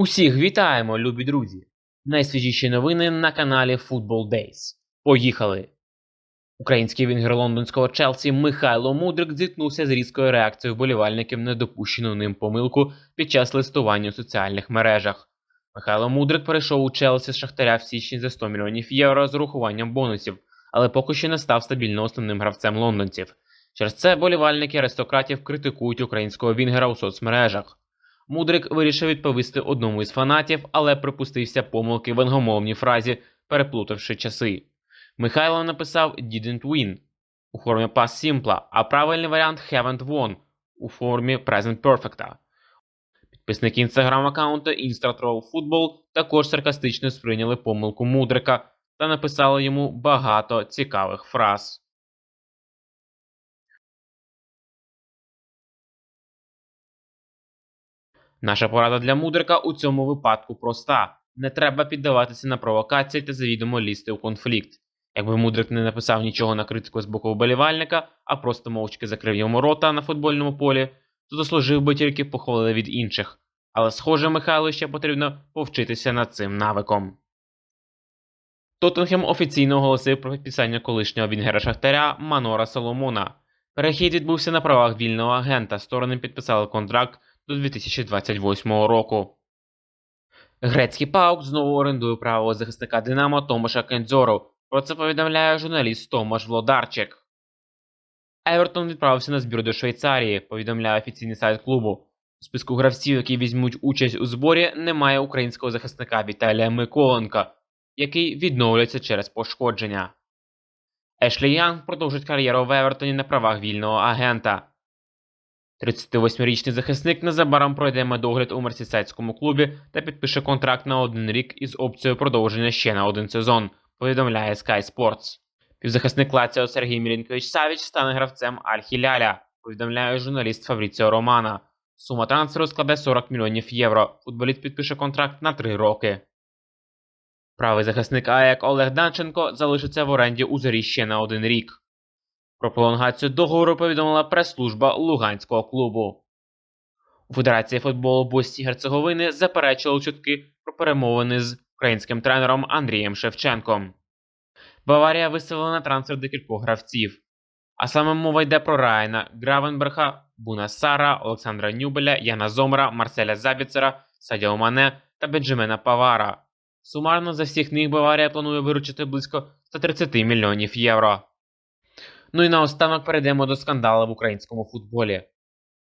Усіх вітаємо, любі друзі! Найсвіжіші новини на каналі Football Days. Поїхали! Український вінгер лондонського Челсі Михайло Мудрик зіткнувся з різкою реакцією вболівальників на допущену ним помилку під час листування у соціальних мережах. Михайло Мудрик перейшов у Челсі з Шахтаря в січні за 100 мільйонів євро з урахуванням бонусів, але поки що не став стабільно основним гравцем лондонців. Через це болівальники аристократів критикують українського вінгера у соцмережах. Мудрик вирішив відповісти одному із фанатів, але припустився помилки в англомовній фразі, переплутавши часи. Михайло написав didn't win у формі past simple, а правильний варіант haven't won у формі present perfect. Підписники інстаграм-аккаунту InstaTrollFootball також саркастично сприйняли помилку Мудрика та написали йому багато цікавих фраз. Наша порада для мудрика у цьому випадку проста: не треба піддаватися на провокації та завідомо лізти у конфлікт. Якби мудрик не написав нічого на критику з боку вболівальника, а просто мовчки закрив йому рота на футбольному полі, то заслужив би тільки похвали від інших. Але, схоже, Михайлу ще потрібно повчитися над цим навиком. Тоттенхем офіційно оголосив про підписання колишнього вінгера Шахтаря Манора Соломона. Перехід відбувся на правах вільного агента. Сторони підписали контракт до 2028 року. Грецький паук знову орендує право захисника Динамо Томаша Кендзору. Про це повідомляє журналіст Томаш Влодарчик. Евертон відправився на збір до Швейцарії, повідомляє офіційний сайт клубу. У списку гравців, які візьмуть участь у зборі, немає українського захисника Віталія Миколенка, який відновлюється через пошкодження. Ешлі Янг продовжить кар'єру в Евертоні на правах вільного агента. 38-річний захисник незабаром пройде медогляд у мерсісайдському клубі та підпише контракт на один рік із опцією продовження ще на один сезон, повідомляє Sky Sports. Півзахисник Лаціо Сергій Мілінкович Савіч стане гравцем Аль-Хіляля, повідомляє журналіст Фабріціо Романа. Сума трансферу складе 40 мільйонів євро. Футболіст підпише контракт на 3 роки. Правий захисник АЕК Олег Данченко залишиться в оренді у зорі ще на один рік. Про пролонгацію договору повідомила прес-служба Луганського клубу. У Федерації футболу Боснії Герцеговини заперечили чутки про перемовини з українським тренером Андрієм Шевченком. Баварія виставила на трансфер декількох гравців. А саме мова йде про Райана Буна Сара, Олександра Нюбеля, Яна Зомера, Марселя Забіцера, Садіо Мане та Бенджамена Павара. Сумарно за всіх них Баварія планує виручити близько 130 мільйонів євро. Ну і наостанок перейдемо до скандалу в українському футболі.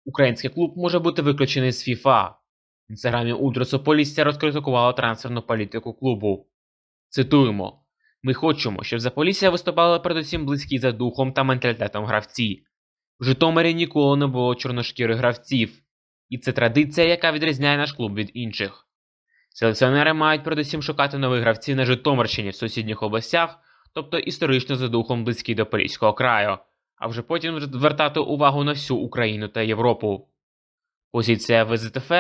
Український клуб може бути виключений з FIFA. В інстаграмі Ультрасу Полісся розкритикувало трансферну політику клубу. Цитуємо: Ми хочемо, щоб Заполісся виступали передусім близькі за духом та менталітетом гравці. В Житомирі ніколи не було чорношкірих гравців, і це традиція, яка відрізняє наш клуб від інших. Селекціонери мають передусім шукати нових гравців на Житомирщині в сусідніх областях тобто історично за духом близький до Поліського краю, а вже потім звертати увагу на всю Україну та Європу. Позиція ВЗТФ,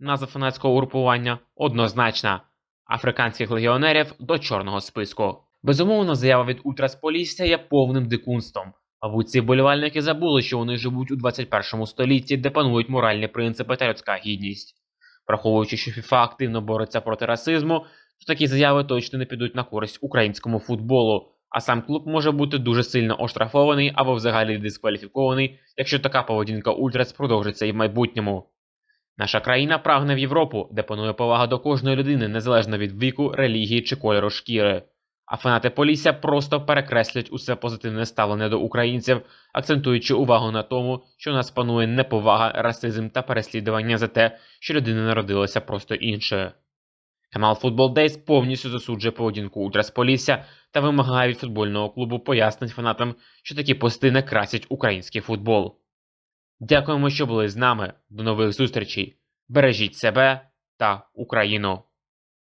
назва фанатського угрупування, однозначна африканських легіонерів до чорного списку. Безумовно, заява від Ультрасполісся є повним дикунством. Мабуть, ці болівальники забули, що вони живуть у 21 столітті, де панують моральні принципи та людська гідність. Враховуючи, що ФІФА активно бореться проти расизму, то такі заяви точно не підуть на користь українському футболу, а сам клуб може бути дуже сильно оштрафований або взагалі дискваліфікований, якщо така поведінка Ультрас продовжиться і в майбутньому. Наша країна прагне в Європу, де панує повага до кожної людини незалежно від віку, релігії чи кольору шкіри. А фанати Полісся просто перекреслять усе позитивне ставлення до українців, акцентуючи увагу на тому, що у нас панує неповага, расизм та переслідування за те, що людина народилася просто іншою. Канал Футбол Дейс повністю засуджує поведінку Ультрасполісся та вимагає від футбольного клубу пояснень фанатам, що такі пости не красять український футбол. Дякуємо, що були з нами. До нових зустрічей. Бережіть себе та Україну!